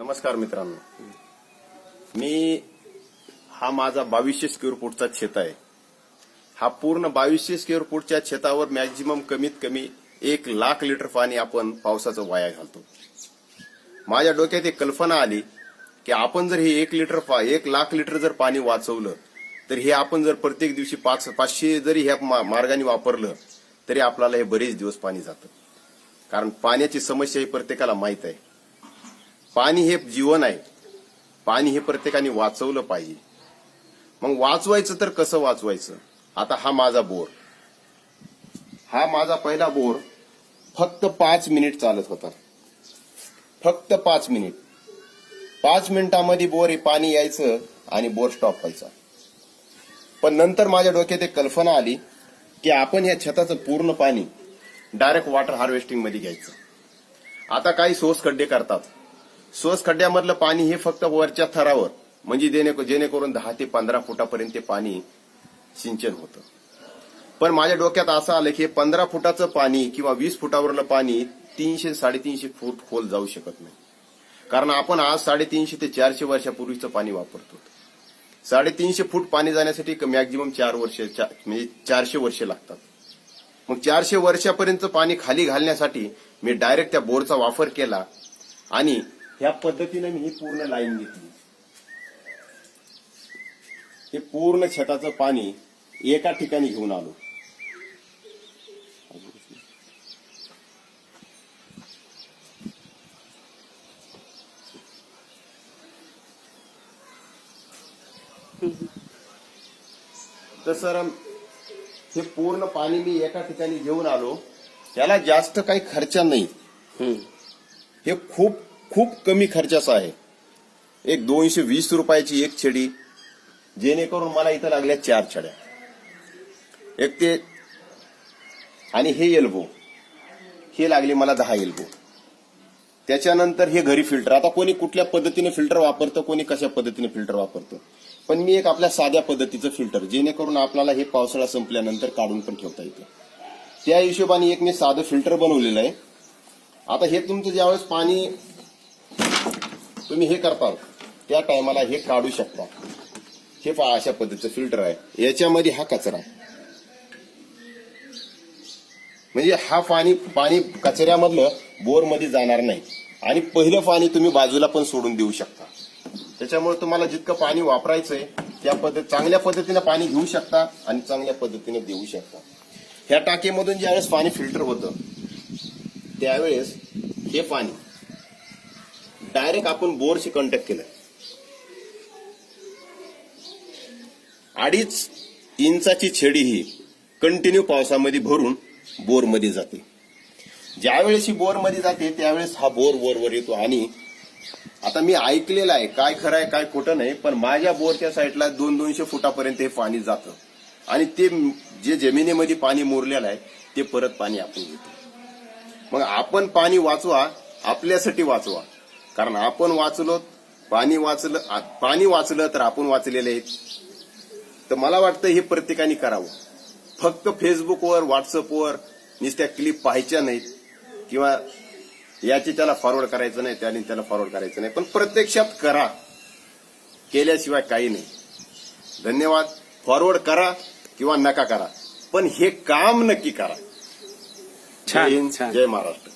नमस्कार मित्रांनो. मी हा माझा बावीसशे स्क्वेअर फूटचा छेत आहे. हा पूर्ण बावीसशे स्क्वेअर फूटच्या छेतावर मॅक्झिमम कमीत कमी एक लाख लिटर पाणी आपण पावसाचं वाया घालतो. माझ्या डोक्यात एक कल्पना आली की आपण जर हे एक लिटर पा- एक लाख लिटर जर पाणी वाचवलं तर हे आपण जर प्रत्येक दिवशी पाच पाचशे जरी ह्या मा- मार्गाने वापरलं तरी आपल्याला हे बरेच दिवस पाणी जातं. कारण पाण्याची समस्या ही प्रत्येकाला माहीत आहे. पाणी हे जीवन आहे. पाणी हे प्रत्येकाने वाचवलं पाहिजे. मग वाचवायचं तर कसं वाचवायचं? आता हा माझा बोर. हा माझा पहिला बोर फक्त पाच मिनिट चालत होता. फक्त पाच मिनिट. पाच मिनिटामध्ये बोर हे पाणी यायचं आणि बोर स्टॉप व्हायचा. पण नंतर माझ्या डोक्यात एक कल्पना आली की आपण या छताचं पूर्ण पाणी डायरेक्ट वॉटर हार्वेस्टिंगमध्ये घ्यायचं. आता काही सोस खड्डे करतात. स्वस खड्ड्यामधलं पाणी हे फक्त वरच्या थरावर म्हणजे जेणेकरून दहा ते पंधरा फुटापर्यंत ते पाणी सिंचन होतं. पण माझ्या डोक्यात असं आलं की पंधरा फुटाचं पाणी किंवा वीस फुटावरलं पाणी तीनशे साडेतीनशे फूट खोल जाऊ शकत नाही. कारण आपण आज साडेतीनशे ते चारशे वर्षापूर्वीचं पाणी वापरतो. साडेतीनशे फूट पाणी जाण्यासाठी मॅक्झिमम चार वर्ष म्हणजे चारशे वर्षे लागतात. मग चारशे वर्षापर्यंत पाणी खाली घालण्यासाठी मी डायरेक्ट त्या बोरचा वापर केला आणि ह्या पद्धतीने मी ही पूर्ण लाईन घेतली. हे पूर्ण छताचं पाणी एका ठिकाणी घेऊन आलो. तर सर हे पूर्ण पाणी मी एका ठिकाणी घेऊन आलो. त्याला जास्त काही खर्च नाही. हे खूप खूप कमी खर्चाचं आहे. एक दोनशे वीस रुपयाची एक छडी जेणेकरून मला इथं लागल्या चार छड्या. एक ते आणि हे एल्बो हे लागले मला दहा एल्बो त्याच्यानंतर हे घरी फिल्टर आता कोणी कुठल्या पद्धतीने फिल्टर वापरतं कोणी कशा पद्धतीने फिल्टर वापरतं? पण मी एक आपल्या साध्या पद्धतीचं फिल्टर जेणेकरून आपल्याला हे पावसाळा संपल्यानंतर काढून पण ठेवता येतं. त्या हिशोबाने एक मी साधं फिल्टर बनवलेलं आहे. आता हे तुमचं ज्यावेळेस पाणी तुम्ही हे करता. त्या टायमाला हे काढू शकता. हे पहा अशा पद्धतीचं फिल्टर आहे. याच्यामध्ये हा कचरा. म्हणजे हा पाणी पाणी कचऱ्यामधलं बोरमध्ये जाणार नाही. आणि पहिलं पाणी तुम्ही बाजूला पण सोडून देऊ शकता. त्याच्यामुळे तुम्हाला जितकं पाणी वापरायचंय त्या पद्धत चांगल्या पद्धतीने पाणी घेऊ शकता आणि चांगल्या पद्धतीने देऊ शकता. ह्या टाकीमधून ज्यावेळेस पाणी फिल्टर होतं त्यावेळेस हे पाणी डायरेक्ट आपण बोरशी कॉन्टॅक्ट केलं. अडीच इंचाची छेडी ही कंटिन्यू पावसामध्ये भरून बोरमध्ये जाते. ज्यावेळेस ही बोरमध्ये जाते त्यावेळेस हा बोर वरवर येतो. आणि आता मी ऐकलेलं आहे काय खरं आहे काय खोटं नाही पण माझ्या बोरच्या साईडला दोन दोनशे फुटापर्यंत हे पाणी जातं. आणि ते जे जमिनीमध्ये पाणी मुरलेलं आहे ते परत पाणी आपण घेतो. मग आपण पाणी वाचवा आपल्यासाठी वाचवा. कारण आपण वाचलो पाणी वाचलं पाणी वाचलं तर आपण वाचलेले आहेत. तर मला वाटतं हे प्रत्येकाने करावं. फक्त फेसबुकवर व्हॉट्सअपवर नुसत्या क्लिप पाहायच्या नाहीत किंवा याची त्याला फॉरवर्ड करायचं नाही त्याने त्याला फॉरवर्ड करायचं नाही. पण प्रत्यक्षात करा. केल्याशिवाय काही नाही. धन्यवाद. फॉरवर्ड करा किंवा नका करा. पण हे काम नक्की करा. जय हिंद. जय महाराष्ट्र.